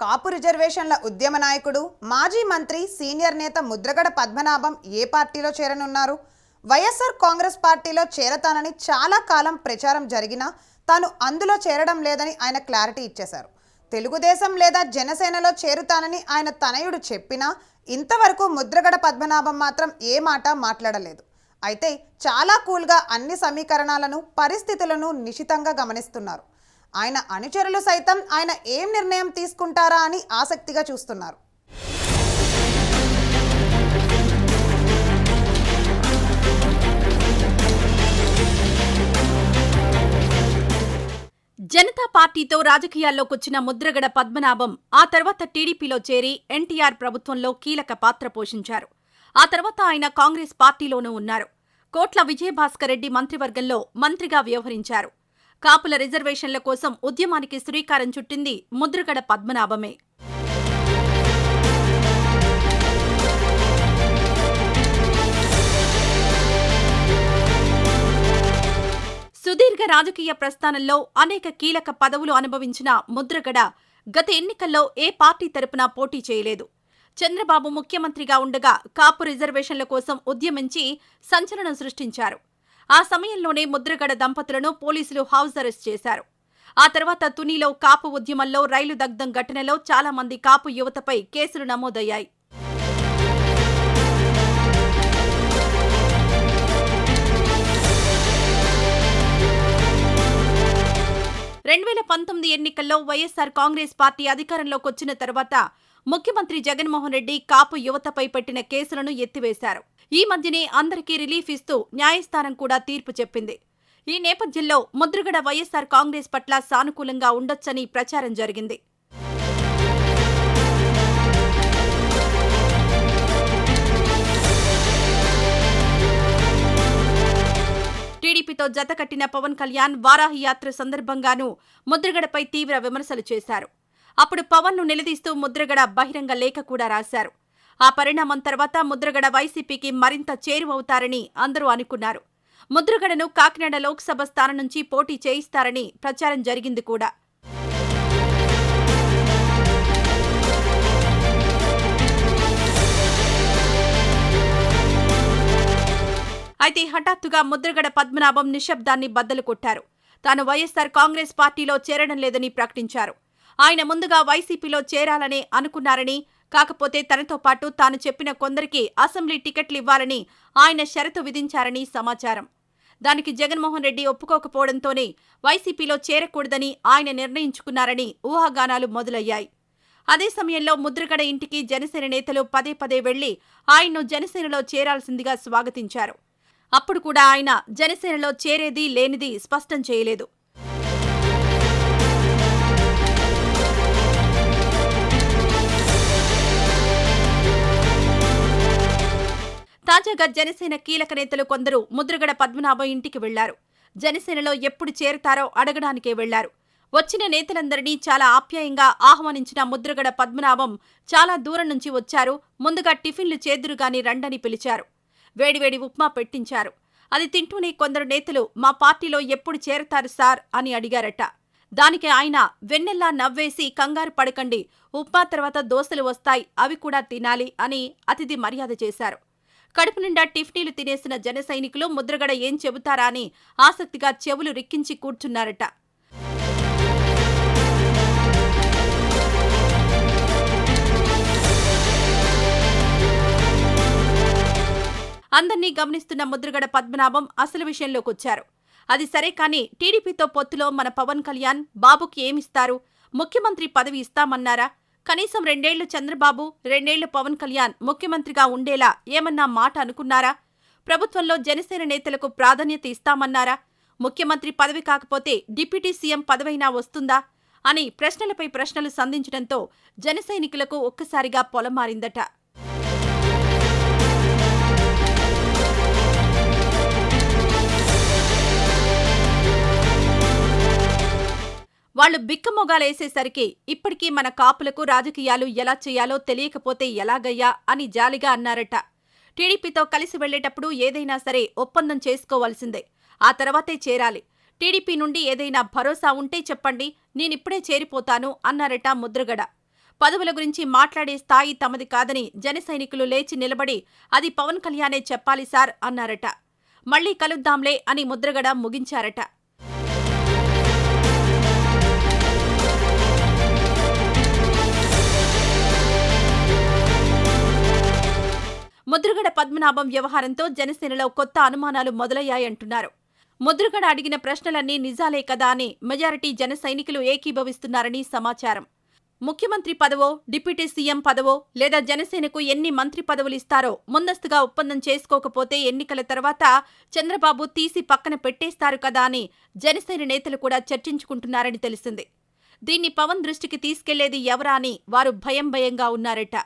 కాపు రిజర్వేషన్ల ఉద్యమ నాయకుడు మాజీ మంత్రి సీనియర్ నేత ముద్రగడ పద్మనాభం ఏ పార్టీలో చేరనున్నారు? వైఎస్ఆర్ కాంగ్రెస్ పార్టీలో చేరతానని చాలా కాలం ప్రచారం జరిగినా తాను అందులో చేరడం లేదని ఆయన క్లారిటీ ఇచ్చేశారు. తెలుగుదేశం లేదా జనసేనలో చేరుతానని ఆయన తనయుడు చెప్పినా ఇంతవరకు ముద్రగడ పద్మనాభం మాత్రం ఏ మాట మాట్లాడలేదు. అయితే చాలా కూల్గా అన్ని సమీకరణాలను పరిస్థితులను నిశితంగా గమనిస్తున్నారు. ఆయన అనుచరులు సైతం ఆయన ఏం నిర్ణయం తీసుకుంటారా అని ఆసక్తిగా చూస్తున్నారు. జనతా పార్టీతో రాజకీయాల్లోకొచ్చిన ముద్రగడ పద్మనాభం ఆ తర్వాత టీడీపీలో చేరి ఎన్టీఆర్ ప్రభుత్వంలో కీలక పాత్ర పోషించారు. ఆ తర్వాత ఆయన కాంగ్రెస్ పార్టీలోనూ ఉన్నారు. కోట్ల విజయభాస్కర్ రెడ్డి మంత్రివర్గంలో మంత్రిగా వ్యవహరించారు. కాపుల రిజర్వేషన్ల కోసం ఉద్యమానికి శ్రీకారం చుట్టింది ముద్రగడ పద్మనాభమే. సుదీర్ఘ రాజకీయ ప్రస్థానంలో అనేక కీలక పదవులు అనుభవించిన ముద్రగడ గత ఎన్నికల్లో ఏ పార్టీ తరపున పోటీ చేయలేదు. చంద్రబాబు ముఖ్యమంత్రిగా ఉండగా కాపు రిజర్వేషన్ల కోసం ఉద్యమించి సంచలనం సృష్టించారు. ఆ సమయంలోనే ముద్రగడ దంపతులను పోలీసులు హౌస్ అరెస్ట్ చేశారు. ఆ తర్వాత తునిలో కాపు ఉద్యమంలో రైలు దగ్ధం ఘటనలో చాలా మంది కాపు యువతపై కేసులు నమోదయ్యాయి. రెండు వేల పంతొమ్మిది ఎన్నికల్లో వైఎస్సార్ కాంగ్రెస్ పార్టీ అధికారంలోకి వచ్చిన తర్వాత ముఖ్యమంత్రి జగన్మోహన్ రెడ్డి కాపు యువతపై పెట్టిన కేసులను ఎత్తివేశారు. ఈ మధ్యనే అందరికీ రిలీఫ్ ఇస్తూ న్యాయస్థానం కూడా తీర్పు చెప్పింది. ఈ నేపథ్యంలో ముద్రగడ వైఎస్సార్ కాంగ్రెస్ పట్ల సానుకూలంగా ఉండొచ్చని ప్రచారం జరిగింది. టీడీపీతో జతకట్టిన పవన్ కళ్యాణ్ వారాహి యాత్ర సందర్భంగానూ ముద్రగడపై తీవ్ర విమర్శలు చేశారు. అప్పుడు పవన్ను నిలదీస్తూ ముద్రగడ బహిరంగ లేఖ కూడా రాశారు. ఆ పరిణామం తర్వాత ముద్రగడ వైసీపీకి మరింత చేరువవుతారని అందరూ అనుకున్నారు. ముద్రగడను కాకినాడ లోక్సభ స్థానం నుంచి పోటీ చేయిస్తారని ప్రచారం జరిగింది కూడా. అయితే హఠాత్తుగా ముద్రగడ పద్మనాభం నిశ్శబ్దాన్ని బద్దలు కొట్టారు. తాను వైఎస్సార్ కాంగ్రెస్ పార్టీలో చేరడం లేదని ప్రకటించారు. ఆయన ముందుగా వైసీపీలో చేరాలనే అనుకున్నారని కాకపోతే తనతో పాటు తాను చెప్పిన కొందరికి అసెంబ్లీ టికెట్లు ఇవ్వాలని ఆయన షరతు విధించారని సమాచారం. దానికి జగన్మోహన్ రెడ్డి ఒప్పుకోకపోవడంతోనే వైసీపీలో చేరకూడదని ఆయన నిర్ణయించుకున్నారని ఊహాగానాలు మొదలయ్యాయి. అదే సమయంలో ముద్రగడ ఇంటికి జనసేన నేతలు పదే పదే వెళ్ళి ఆయన్ను జనసేనలో చేరాల్సిందిగా స్వాగతించారు. అప్పుడు కూడా ఆయన జనసేనలో చేరేది లేనిది స్పష్టం చేయలేదు. తాజాగా జనసేన కీలక నేతలు కొందరు ముద్రగడ పద్మనాభం ఇంటికి వెళ్ళారు. జనసేనలో ఎప్పుడు చేరతారో అడగడానికే వెళ్ళారు. వచ్చిన నేతలందరినీ చాలా ఆప్యాయంగా ఆహ్వానించిన ముద్రగడ పద్మనాభం చాలా దూరం నుంచి వచ్చారు. ముందుగా టిఫిన్లు చేదురుగాని రండని పిలిచారు. వేడివేడి ఉప్మా పెట్టించారు. అది తింటూనే కొందరు నేతలు మా పార్టీలో ఎప్పుడు చేరతారు సార్? అని అడిగారట. దానికి ఆయన వెన్నెల్లా నవ్వేసి కంగారు పడకండి. ఉప్మా తర్వాత దోశలు వస్తాయి. అవి కూడా తినాలి అని అతిథి మర్యాద చేశారు. కడుపు నిండా టిఫ్నీలు తినేసిన జన సైనికులు ముద్రగడ ఏం చెబుతారా అని ఆసక్తిగా చెవులు రిక్కించి కూర్చున్నారట. అందర్నీ గమనిస్తున్న ముద్రగడ పద్మనాభం అసలు విషయంలోకొచ్చారు. అది సరే కానీ టీడీపీతో పొత్తులో మన పవన్ కళ్యాణ్ బాబుకి ఏమిస్తారు? ముఖ్యమంత్రి పదవి ఇస్తామన్నారా? కనీసం రెండేళ్ళు చంద్రబాబు రెండేళ్ళు పవన్ కళ్యాణ్ ముఖ్యమంత్రిగా ఉండేలా ఏమన్నా మాట అనుకున్నారా? ప్రభుత్వంలో జనసేన నేతలకు ప్రాధాన్యత ఇస్తామన్నారా? ముఖ్యమంత్రి పదవి కాకపోతే డిప్యూటీ సీఎం పదవైనా వస్తుందా? అని ప్రశ్నలపై ప్రశ్నలు సంధించడంతో జనసైనికులకు ఒక్కసారిగా పొలం వాళ్ళు బిక్కమొగాలేసేసరికి ఇప్పటికీ మన కాపులకు రాజకీయాలు ఎలా చేయాలో తెలియకపోతే ఎలాగయ్యా అని జాలిగా అన్నారట. టీడీపీతో కలిసి వెళ్ళేటప్పుడు ఏదైనా సరే ఒప్పందం చేసుకోవాల్సిందే. ఆ తర్వాతే చేరాలి. టీడీపీ నుండి ఏదైనా భరోసా ఉంటే చెప్పండి నేనిప్పుడే చేరిపోతాను అన్నారట ముద్రగడ. పదవుల గురించి మాట్లాడే స్థాయి తమది కాదని జన సైనికులు లేచి నిలబడి అది పవన్ కళ్యాణే చెప్పాలి సార్ అన్నారట. మళ్ళీ కలుద్దాంలే అని ముద్రగడ ముగించారట. ముద్రగడ పద్మనాభం వ్యవహారంతో జనసేనలో కొత్త అనుమానాలు మొదలయ్యాయంటున్నారు. ముద్రగడ అడిగిన ప్రశ్నలన్నీ నిజాలే కదా అని మెజారిటీ జన సైనికులు ఏకీభవిస్తున్నారని సమాచారం. ముఖ్యమంత్రి పదవో డిప్యూటీ సీఎం పదవో లేదా జనసేనకు ఎన్ని మంత్రి పదవులు ఇస్తారో ముందస్తుగా ఒప్పందం చేసుకోకపోతే ఎన్నికల తర్వాత చంద్రబాబు తీసి పక్కన పెట్టేస్తారు కదా అని జనసేన నేతలు కూడా చర్చించుకుంటున్నారని తెలిసింది. దీన్ని పవన్ దృష్టికి తీసుకెళ్ళేది ఎవరా అని వారు భయం భయంగా ఉన్నారట.